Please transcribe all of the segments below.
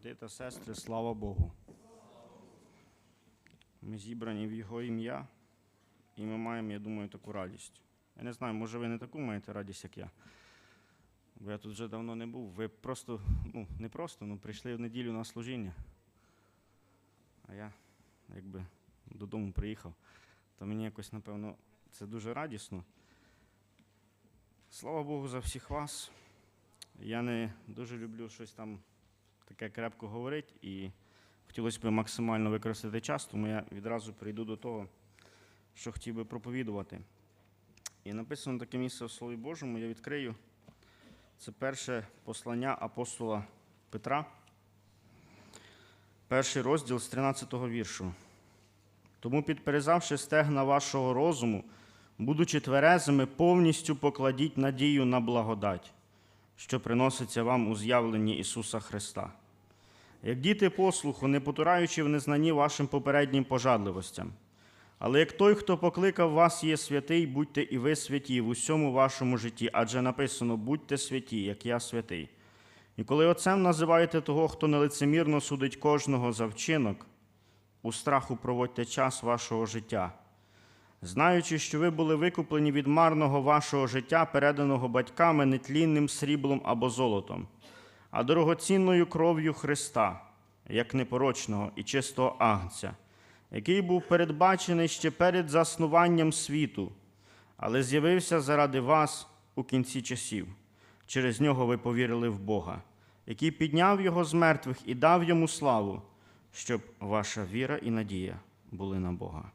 Брати та сестри, слава Богу. Ми зібрані в Його ім'я, і ми маємо, я думаю, таку радість. Я не знаю, може ви не таку маєте радість, як я. Бо я тут вже давно не був. Ви просто, ну, не просто, ну, прийшли в неділю на служіння. А я якби додому приїхав. То мені якось, напевно, це дуже радісно. Слава Богу за всіх вас. Я не дуже люблю щось там таке крепко говорити, і хотілося б максимально використати час, тому я відразу прийду до того, що хотів би проповідувати. І написано таке місце в Слові Божому, я відкрию. Це перше послання апостола Петра, перший розділ з 13 го віршу. Тому, підперезавши стегна вашого розуму, будучи тверезими, повністю покладіть надію на благодать, що приноситься вам у з'явленні Ісуса Христа. Як діти послуху, не потураючи в незнанні вашим попереднім пожадливостям. Але як той, хто покликав вас, є святий, будьте і ви святі в усьому вашому житті, адже написано: будьте святі, як я святий. І коли отцем називаєте того, хто нелицемірно судить кожного за вчинок, у страху проводьте час вашого життя, знаючи, що ви були викуплені від марного вашого життя, переданого батьками нетлінним сріблом або золотом, а дорогоцінною кров'ю Христа, як непорочного і чистого агнця, який був передбачений ще перед заснуванням світу, але з'явився заради вас у кінці часів. Через нього ви повірили в Бога, який підняв його з мертвих і дав йому славу, щоб ваша віра і надія були на Бога.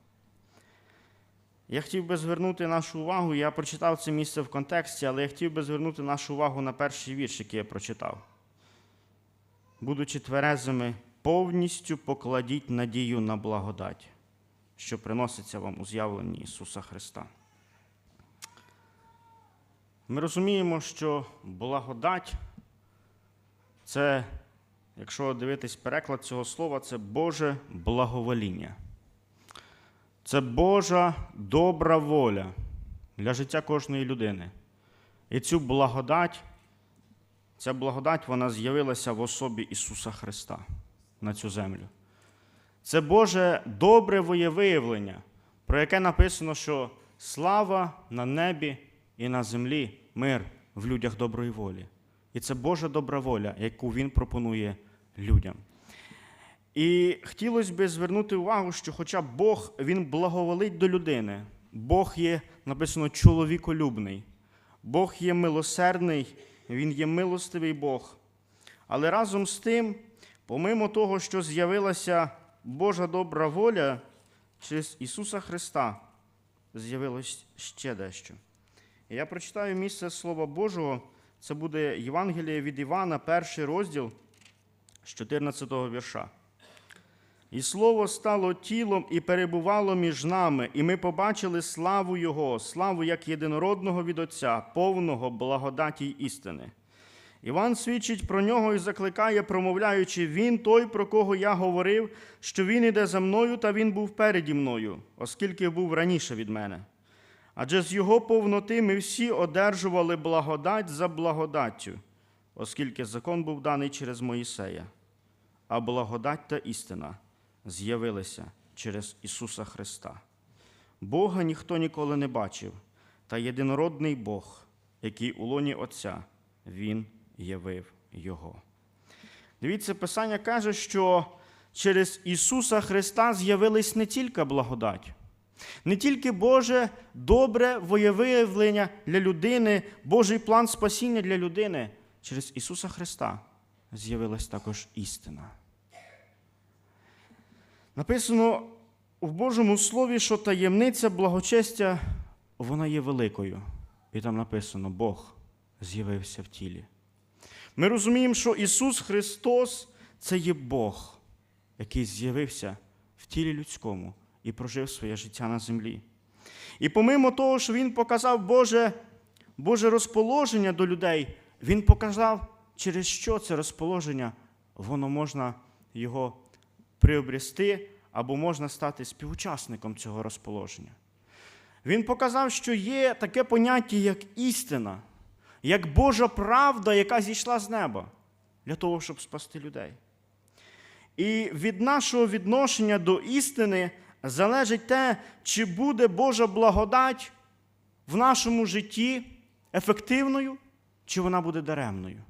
Я хотів би звернути нашу увагу, я прочитав це місце в контексті, але я хотів би звернути нашу увагу на перший вірш, який я прочитав. Будучи тверезими, повністю покладіть надію на благодать, що приноситься вам у з'явленні Ісуса Христа. Ми розуміємо, що благодать це, якщо дивитись переклад цього слова, це Боже благовоління. Це Божа добра воля для життя кожної людини. І цю благодать, ця благодать вона з'явилася в особі Ісуса Христа на цю землю. Це Боже добре воєвиявлення, про яке написано, що слава на небі і на землі, мир в людях доброї волі. І це Божа добра воля, яку Він пропонує людям. І хотілося б звернути увагу, що хоча Бог Він благоволить до людини, Бог є, написано, чоловіколюбний, Бог є милосердний, Він є милостивий Бог. Але разом з тим, помимо того, що з'явилася Божа добра воля, через Ісуса Христа з'явилось ще дещо. Я прочитаю місце Слова Божого, це буде Євангеліє від Івана, перший розділ з 14 вірша. І слово стало тілом і перебувало між нами, і ми побачили славу Його, славу як єдинородного від Отця, повного благодаті й істини. Іван свідчить про нього і закликає, промовляючи: Він той, про кого я говорив, що він іде за мною, та він був переді мною, оскільки був раніше від мене. Адже з його повноти ми всі одержували благодать за благодаттю, оскільки закон був даний через Моїсея, а благодать та істина з'явилися через Ісуса Христа. Бога ніхто ніколи не бачив, та єдинородний Бог, який у лоні Отця, Він явив Його. Дивіться, Писання каже, що через Ісуса Христа з'явилась не тільки благодать, не тільки Боже добре воєвиявлення для людини, Божий план спасіння для людини. Через Ісуса Христа з'явилась також істина. Написано в Божому Слові, що таємниця благочестя вона є великою. І там написано, Бог з'явився в тілі. Ми розуміємо, що Ісус Христос це є Бог, який з'явився в тілі людському і прожив своє життя на землі. І помимо того, що Він показав Боже, Боже розположення до людей, Він показав, через що це розположення, воно можна його приобрести або можна стати співучасником цього розположення. Він показав, що є таке поняття, як істина, як Божа правда, яка зійшла з неба для того, щоб спасти людей. І від нашого відношення до істини залежить те, чи буде Божа благодать в нашому житті ефективною, чи вона буде даремною.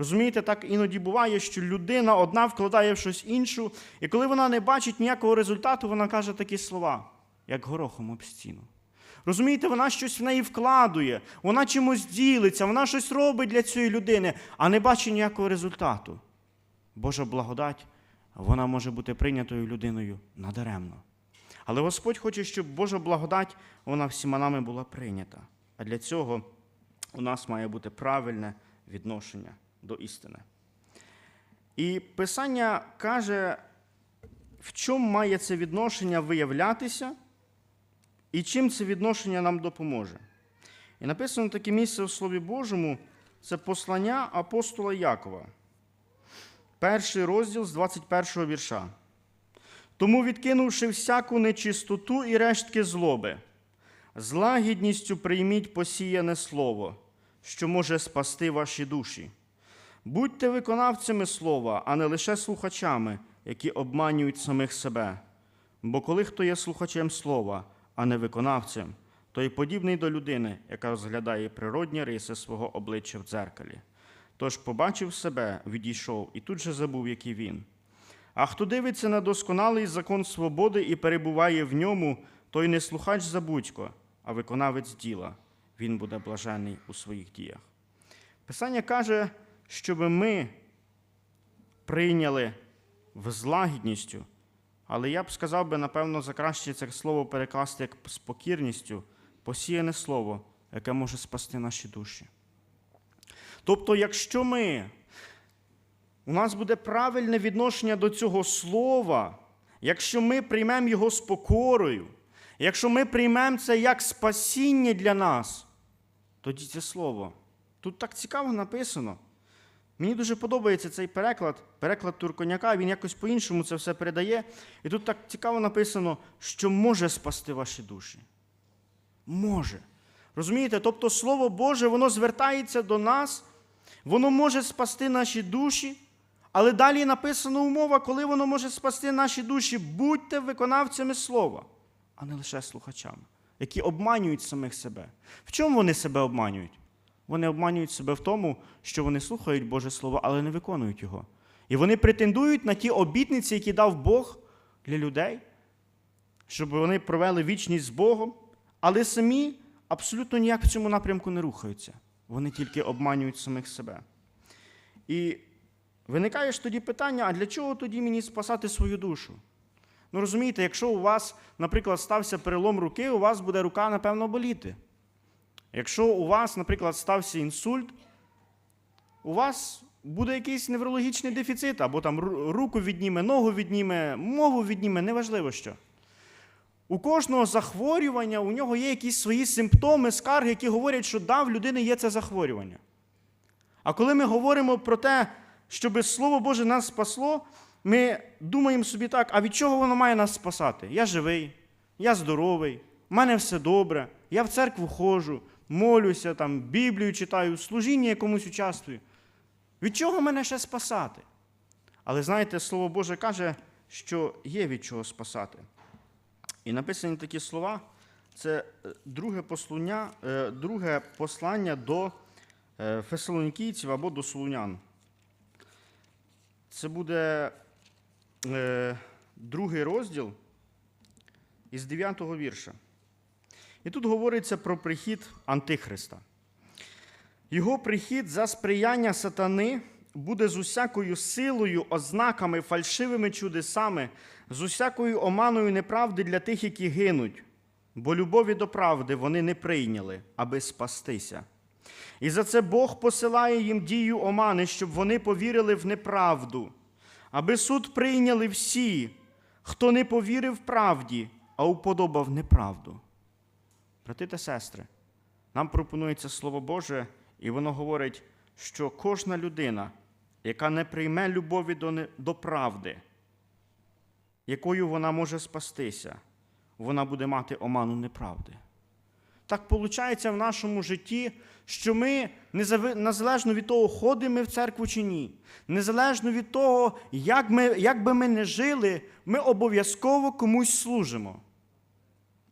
Розумієте, так іноді буває, що людина одна вкладає в щось іншу, і коли вона не бачить ніякого результату, вона каже такі слова, як горохом об стіну. Розумієте, вона щось в неї вкладує, вона чимось ділиться, вона щось робить для цієї людини, а не бачить ніякого результату. Божа благодать, вона може бути прийнятою людиною надаремно. Але Господь хоче, щоб Божа благодать вона всіма нами була прийнята. А для цього у нас має бути правильне відношення до істини. І Писання каже, в чому має це відношення виявлятися, і чим це відношення нам допоможе. І написано таке місце в Слові Божому це послання апостола Якова. Перший розділ з 21 вірша. Тому, відкинувши всяку нечистоту і рештки злоби, з лагідністю прийміть посіяне слово, що може спасти ваші душі. Будьте виконавцями слова, а не лише слухачами, які обманюють самих себе. Бо коли хто є слухачем слова, а не виконавцем, той подібний до людини, яка розглядає природні риси свого обличчя в дзеркалі. Тож побачив себе, відійшов і тут же забув, який він. А хто дивиться на досконалий закон свободи і перебуває в ньому, той не слухач забудько, а виконавець діла. Він буде блажений у своїх діях. Писання каже, щоб ми прийняли в злагідністю, але я б сказав би, напевно, за краще це слово перекласти як з покірністю, посіяне слово, яке може спасти наші душі. Тобто, якщо ми, у нас буде правильне відношення до цього слова, якщо ми приймемо його з покорою, якщо ми приймемо це як спасіння для нас, тоді це слово. Тут так цікаво написано. Мені дуже подобається цей переклад, переклад Турконяка, він якось по-іншому це все передає. І тут так цікаво написано, що може спасти ваші душі. Може. Розумієте? Тобто Слово Боже, воно звертається до нас, воно може спасти наші душі, але далі написана умова, коли воно може спасти наші душі, будьте виконавцями слова, а не лише слухачами, які обманюють самих себе. В чому вони себе обманюють? Вони обманюють себе в тому, що вони слухають Боже Слово, але не виконують його. І вони претендують на ті обітниці, які дав Бог для людей, щоб вони провели вічність з Богом, але самі абсолютно ніяк в цьому напрямку не рухаються. Вони тільки обманюють самих себе. І виникає ж тоді питання: а для чого тоді мені спасати свою душу? Ну розумієте, якщо у вас, наприклад, стався перелом руки, у вас буде рука, напевно, боліти. Якщо у вас, наприклад, стався інсульт, у вас буде якийсь неврологічний дефіцит, або там руку відніме, ногу відніме, мову відніме, неважливо що. У кожного захворювання у нього є якісь свої симптоми, скарги, які говорять, що да, в людини є це захворювання. А коли ми говоримо про те, щоб Слово Боже нас спасло, ми думаємо собі так, а від чого воно має нас спасати? Я живий, я здоровий, в мене все добре, я в церкву ходжу, молюся, там, Біблію читаю, в служінні якомусь участвую. Від чого мене ще спасати? Але знаєте, Слово Боже каже, що є від чого спасати. І написані такі слова це друге послання, друге послання до фесалонікійців або до солунян. Це буде другий розділ із 9 вірша. І тут говориться про прихід Антихриста. Його прихід за сприяння сатани буде з усякою силою, ознаками, фальшивими чудесами, з усякою оманою неправди для тих, які гинуть, бо любові до правди вони не прийняли, аби спастися. І за це Бог посилає їм дію омани, щоб вони повірили в неправду, аби суд прийняли всі, хто не повірив правді, а уподобав неправду. Брати та сестри, нам пропонується Слово Боже, і воно говорить, що кожна людина, яка не прийме любові до, до правди, якою вона може спастися, вона буде мати оману неправди. так виходить в нашому житті, що ми незалежно від того, ходимо ми в церкву чи ні, незалежно від того, як, ми, як би ми не жили, ми обов'язково комусь служимо.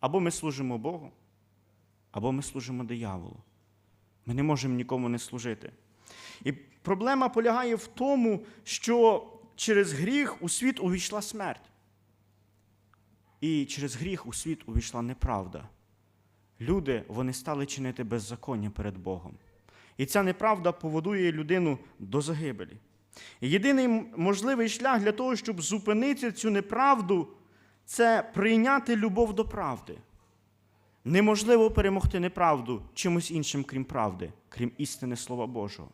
Або ми служимо Богу, або ми служимо дияволу. Ми не можемо нікому не служити. І проблема полягає в тому, що через гріх у світ увійшла смерть. І через гріх у світ увійшла неправда. Люди вони стали чинити беззаконня перед Богом. І ця неправда поводує людину до загибелі. І єдиний можливий шлях для того, щоб зупинити цю неправду, це прийняти любов до правди. Неможливо перемогти неправду чимось іншим, крім правди, крім істини Слова Божого.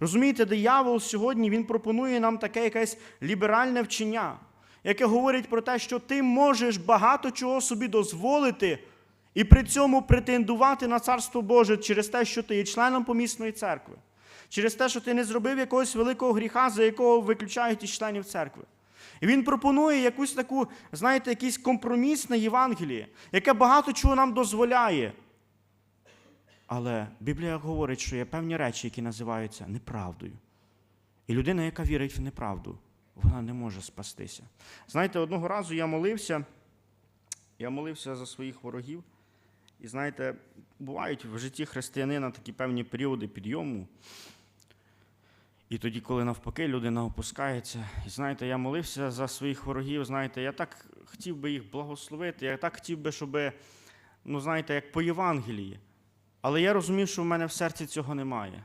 Розумієте, диявол сьогодні він пропонує нам таке якесь ліберальне вчення, яке говорить про те, що ти можеш багато чого собі дозволити і при цьому претендувати на Царство Боже через те, що ти є членом помісної церкви, через те, що ти не зробив якогось великого гріха, за якого виключають із членів церкви. І він пропонує якусь таку, знаєте, якийсь компроміс на Євангеліє, яке багато чого нам дозволяє. Але Біблія говорить, що є певні речі, які називаються неправдою. І людина, яка вірить в неправду, вона не може спастися. Знаєте, одного разу я молився, я молився за своїх ворогів. І знаєте, бувають в житті християнина такі певні періоди підйому. І тоді, коли навпаки людина опускається, і знаєте, я молився за своїх ворогів, знаєте, я так хотів би їх благословити, я так хотів би, щоб, ну знаєте, як по Євангелії. Але я розумів, що в мене в серці цього немає.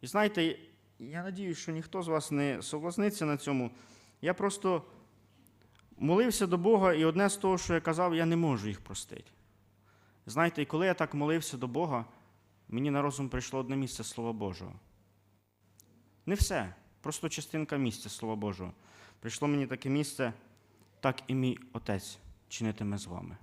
І знаєте, я надію, що ніхто з вас не соблазниться на цьому. Я просто молився до Бога, і одне з того, що я казав, я не можу їх простити. Знаєте, і коли я так молився до Бога, мені на розум прийшло одне місце Слова Божого. Не все, просто частинка місця Слова Божого. Прийшло мені таке місце, так і мій Отець чинитиме з вами.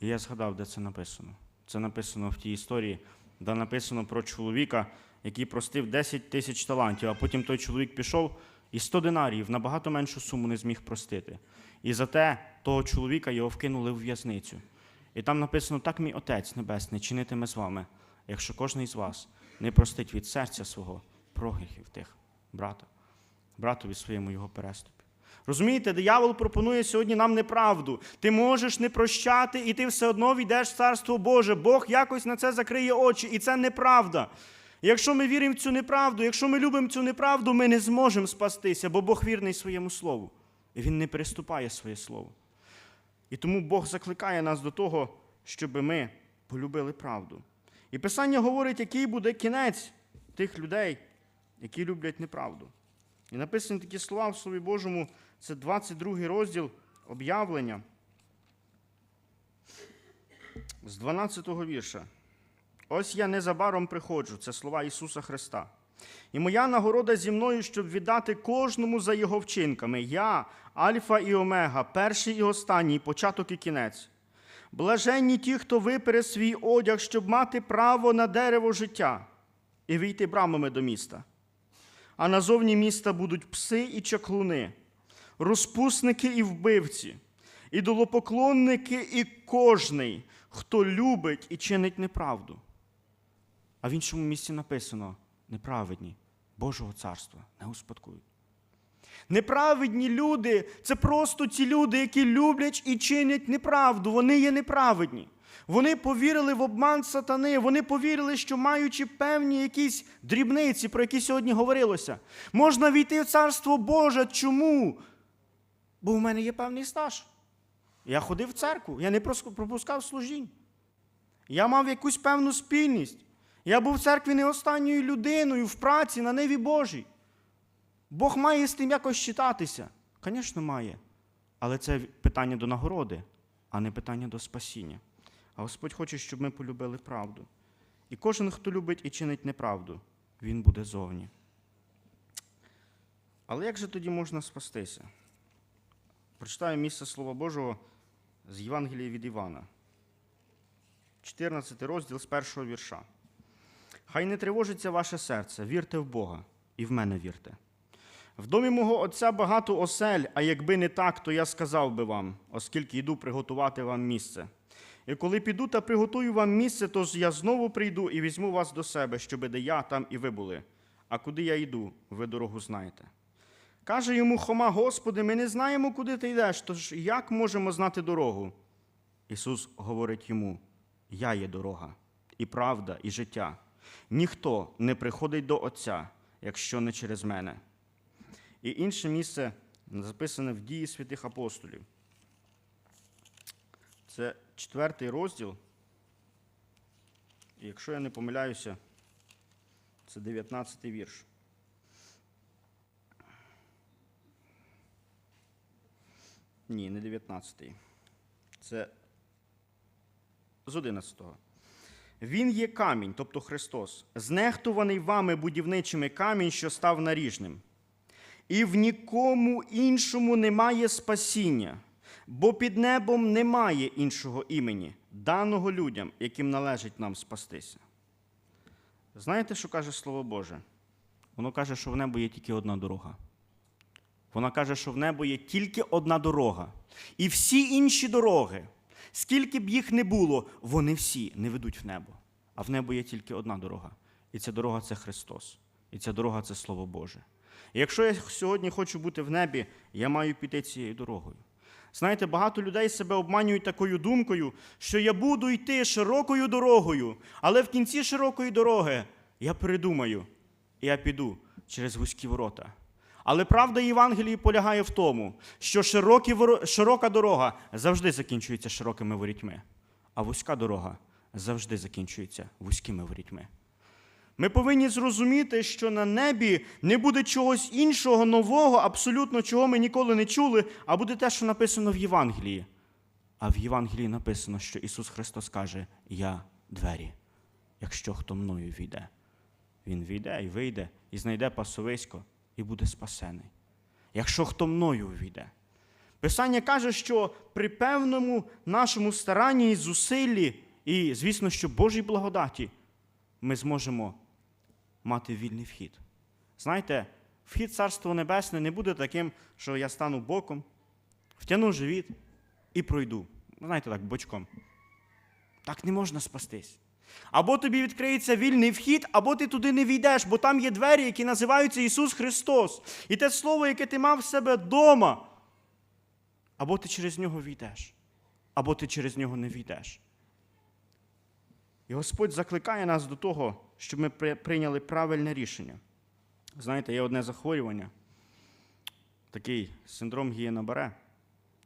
І я згадав, де це написано. Це написано в тій історії, де написано про чоловіка, який простив 10 тисяч талантів, а потім той чоловік пішов і 100 динаріїв набагато меншу суму не зміг простити. І за те того чоловіка його вкинули в в'язницю. І там написано: так мій Отець Небесний чинитиме з вами, якщо кожен із вас не простить від серця свого прогріхів тих брата, братові своєму його переступі. Розумієте, диявол пропонує сьогодні нам неправду. Ти можеш не прощати, і ти все одно війдеш в Царство Боже. Бог якось на це закриє очі, і це неправда. Якщо ми віримо в цю неправду, якщо ми любимо цю неправду, ми не зможемо спастися, бо Бог вірний своєму слову. І Він не переступає своє слово. І тому Бог закликає нас до того, щоб ми полюбили правду. І Писання говорить, який буде кінець тих людей, які люблять неправду. І написані такі слова в Слові Божому, це 22 розділ об'явлення з 12 вірша. Ось я незабаром приходжу, це слова Ісуса Христа. І моя нагорода зі мною, щоб віддати кожному за його вчинками. Я, Альфа і Омега, перший і останній, початок і кінець. Блаженні ті, хто випере свій одяг, щоб мати право на дерево життя і війти брамами до міста. А назовні міста будуть пси і чаклуни, розпусники і вбивці, ідолопоклонники і кожний, хто любить і чинить неправду. А в іншому місці написано: неправедні Божого царства не успадкують. Неправедні люди це просто ті люди, які люблять і чинять неправду. Вони є неправедні. Вони повірили в обман сатани, вони повірили, що маючи певні якісь дрібниці, про які сьогодні говорилося, можна війти в Царство Боже. Чому? Бо в мене є певний стаж. Я ходив в церкву, я не пропускав служінь. Я мав якусь певну спільність. Я був в церкві не останньою людиною в праці на ниві Божій. Бог має з тим якось читатися. Звісно, має. Але це питання до нагороди, а не питання до спасіння. А Господь хоче, щоб ми полюбили правду. І кожен, хто любить і чинить неправду, він буде зовні. Але як же тоді можна спастися? Прочитаю місце Слова Божого з Євангелія від Івана. 14 розділ з першого вірша. Хай не тривожиться ваше серце, вірте в Бога і в мене вірте. В домі мого отця багато осель, а якби не так, то я сказав би вам, оскільки йду приготувати вам місце. І коли піду та приготую вам місце, то я знову прийду і візьму вас до себе, щоби де я, там і ви були. А куди я йду, ви дорогу знаєте. Каже йому Хома, Господи, ми не знаємо, куди ти йдеш, тож як можемо знати дорогу? Ісус говорить йому: Я є дорога, і правда, і життя. Ніхто не приходить до Отця, якщо не через мене. І інше місце записане в дії святих апостолів. Це четвертий розділ. Якщо я не помиляюся, це 19 вірш. Ні, не 19. Це з 11-го. Він є камінь, тобто Христос, знехтуваний вами будівничими камінь, що став наріжним. І в нікому іншому немає спасіння, бо під небом немає іншого імені, даного людям, яким належить нам спастися. Знаєте, що каже Слово Боже? Воно каже, що в небо є тільки одна дорога. Вона каже, що в небо є тільки одна дорога. І всі інші дороги, скільки б їх не було, вони всі не ведуть в небо. А в небо є тільки одна дорога. І ця дорога це Христос. І ця дорога це Слово Боже. І якщо я сьогодні хочу бути в небі, я маю піти цією дорогою. Знаєте, багато людей себе обманюють такою думкою, що я буду йти широкою дорогою, але в кінці широкої дороги я передумаю, і я піду через вузькі ворота. Але правда Євангелії полягає в тому, що широкі, широка дорога завжди закінчується широкими ворітьми, а вузька дорога завжди закінчується вузькими ворітьми. Ми повинні зрозуміти, що на небі не буде чогось іншого, нового, абсолютно чого ми ніколи не чули, а буде те, що написано в Євангелії. А в Євангелії написано, що Ісус Христос каже: Я двері, якщо хто мною війде. Він війде і вийде, і знайде пасовисько, і буде спасений. Якщо хто мною війде. Писання каже, що при певному нашому старанні і зусиллі, і, звісно, що Божій благодаті, ми зможемо мати вільний вхід. Знаєте, вхід в Царство Небесне не буде таким, що я стану боком, втягну живіт і пройду. Знаєте, так, бочком. Так не можна спастись. Або тобі відкриється вільний вхід, або ти туди не війдеш, бо там є двері, які називаються Ісус Христос. І те слово, яке ти мав в себе вдома, або ти через нього війдеш, або ти через нього не війдеш. І Господь закликає нас до того, щоб ми прийняли правильне рішення. Знаєте, є одне захворювання, такий синдром Гієна-Баре.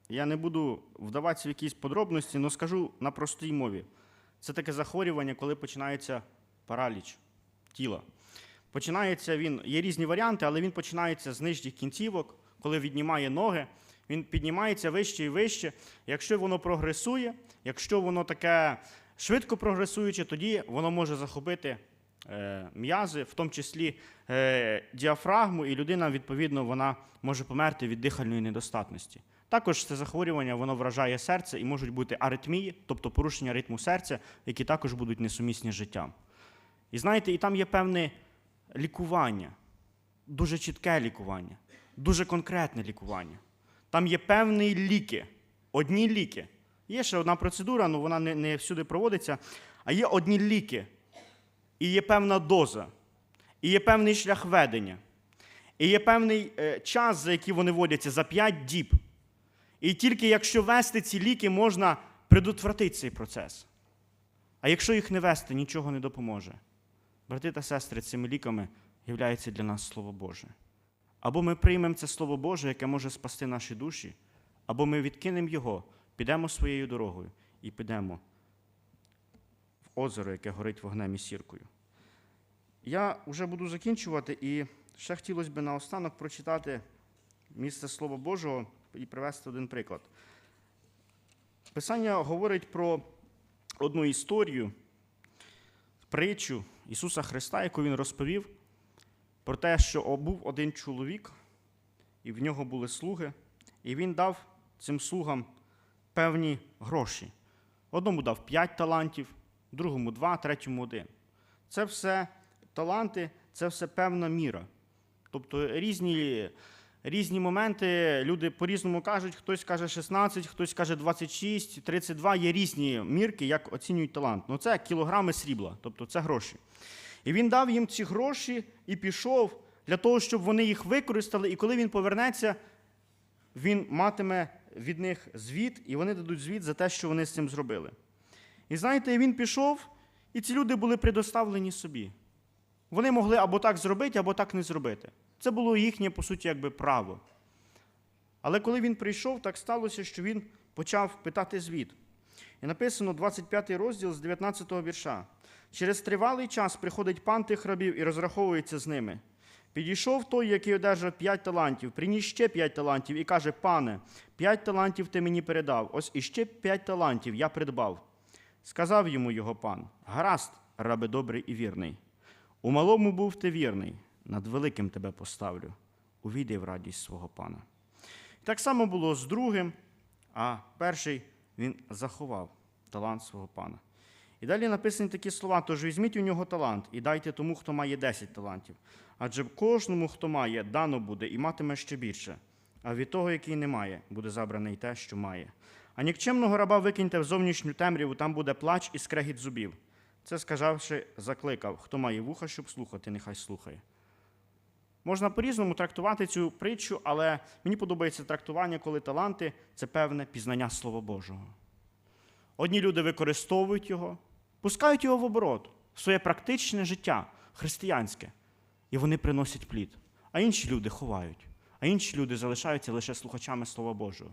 Я не буду вдаватися в якісь подробності, але скажу на простій мові. Це таке захворювання, коли починається параліч тіла. Починається він, є різні варіанти, але він починається з нижніх кінцівок, коли віднімає ноги, він піднімається вище і вище. Якщо воно прогресує, якщо воно таке швидко прогресуюче, тоді воно може захопити е, м'язи, в тому числі е, діафрагму, і людина, відповідно, вона може померти від дихальної недостатності. Також це захворювання воно вражає серце і можуть бути аритмії, тобто порушення ритму серця, які також будуть несумісні з життям. І знаєте, і там є певне лікування, дуже чітке лікування, дуже конкретне лікування. Там є певні ліки, одні ліки. Є ще одна процедура, але вона не, не всюди проводиться. А є одні ліки, і є певна доза, і є певний шлях ведення, і є певний е, час, за який вони вводяться, за 5 діб. І тільки якщо вести ці ліки, можна предотвратити цей процес. А якщо їх не вести, нічого не допоможе. Брати та сестри, цими ліками являється для нас Слово Боже. Або ми приймемо це Слово Боже, яке може спасти наші душі, або ми відкинемо його, підемо своєю дорогою і підемо в озеро, яке горить вогнем і сіркою. Я вже буду закінчувати, і ще хотілося б наостанок прочитати місце Слова Божого і привести один приклад. Писання говорить про одну історію, притчу Ісуса Христа, яку Він розповів, про те, що був один чоловік, і в нього були слуги, і він дав цим слугам певні гроші. Одному дав 5 талантів, другому 2, третьому 1. Це все таланти, це все певна міра. Тобто різні, різні моменти. Люди по-різному кажуть, хтось каже 16, хтось каже 26, 32. Є різні мірки, як оцінюють талант. Ну це кілограми срібла, тобто це гроші. І він дав їм ці гроші і пішов для того, щоб вони їх використали. І коли він повернеться, він матиме від них звіт, і вони дадуть звіт за те, що вони з цим зробили. І знаєте, він пішов, і ці люди були предоставлені собі. Вони могли або так зробити, або так не зробити. Це було їхнє, по суті, якби право. Але коли він прийшов, так сталося, що він почав питати звіт. І написано 25 розділ з 19 вірша. Через тривалий час приходить пан тих рабів і розраховується з ними. Підійшов той, який одержав п'ять талантів, приніс ще п'ять талантів і каже: Пане, п'ять талантів ти мені передав, ось іще п'ять талантів я придбав. Сказав йому його пан: Гаразд, рабе добрий і вірний. У малому був ти вірний, над великим тебе поставлю. Увійди в радість свого пана. Так само було з другим, а перший він заховав талант свого пана. І далі написані такі слова: тож візьміть у нього талант і дайте тому, хто має 10 талантів. Адже кожному, хто має, дано буде і матиме ще більше. А від того, який не має, буде забране й те, що має. А нікчемного раба викиньте в зовнішню темряву, там буде плач і скрегіт зубів. Це сказавши, закликав, хто має вуха, щоб слухати, нехай слухає. Можна по-різному трактувати цю притчу, але мені подобається трактування, коли таланти це певне пізнання Слова Божого. Одні люди використовують його, пускають його в оборот, в своє практичне життя, християнське, і вони приносять плід. А інші люди ховають, а інші люди залишаються лише слухачами Слова Божого.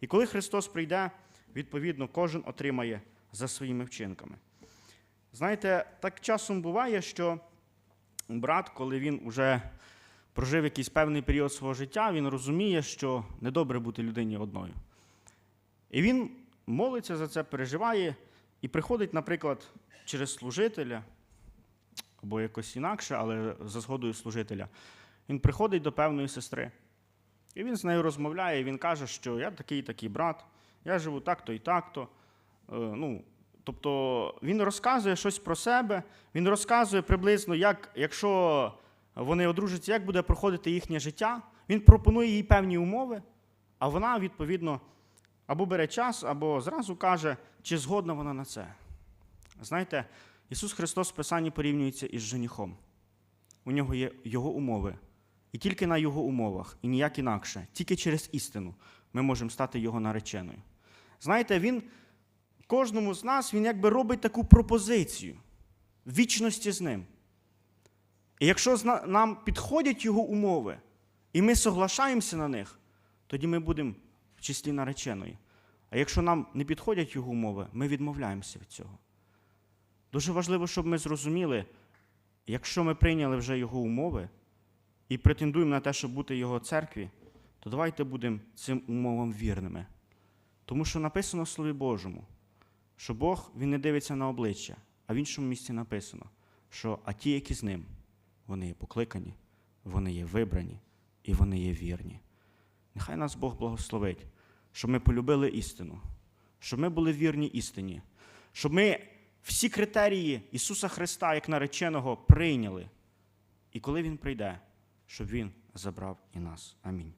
І коли Христос прийде, відповідно, кожен отримає за своїми вчинками. Знаєте, так часом буває, що брат, коли він вже прожив якийсь певний період свого життя, він розуміє, що недобре бути людині одною. І він молиться за це, переживає і приходить, наприклад, через служителя або якось інакше, але за згодою служителя. Він приходить до певної сестри. І він з нею розмовляє, і він каже, що я такий такий брат, я живу так-то і так-то. Е, Ну, тобто він розказує щось про себе, він розказує приблизно, як, якщо вони одружаться, як буде проходити їхнє життя. Він пропонує їй певні умови, а вона, відповідно, або бере час, або зразу каже, чи згодна вона на це. Знаєте, Ісус Христос в Писанні порівнюється із женихом. У нього є його умови. І тільки на його умовах, і ніяк інакше, тільки через істину ми можемо стати його нареченою. Знаєте, він кожному з нас він якби робить таку пропозицію вічності з ним. І якщо нам підходять його умови, і ми соглашаємося на них, тоді ми будемо в числі нареченої. А якщо нам не підходять його умови, ми відмовляємося від цього. Дуже важливо, щоб ми зрозуміли, якщо ми прийняли вже його умови і претендуємо на те, щоб бути його церкві, то давайте будемо цим умовам вірними. Тому що написано в Слові Божому, що Бог він не дивиться на обличчя, а в іншому місці написано, що а ті, які з ним, вони є покликані, вони є вибрані і вони є вірні. Нехай нас Бог благословить, щоб ми полюбили істину, щоб ми були вірні істині, щоб ми всі критерії Ісуса Христа як нареченого прийняли. І коли Він прийде, щоб Він забрав і нас. Амінь.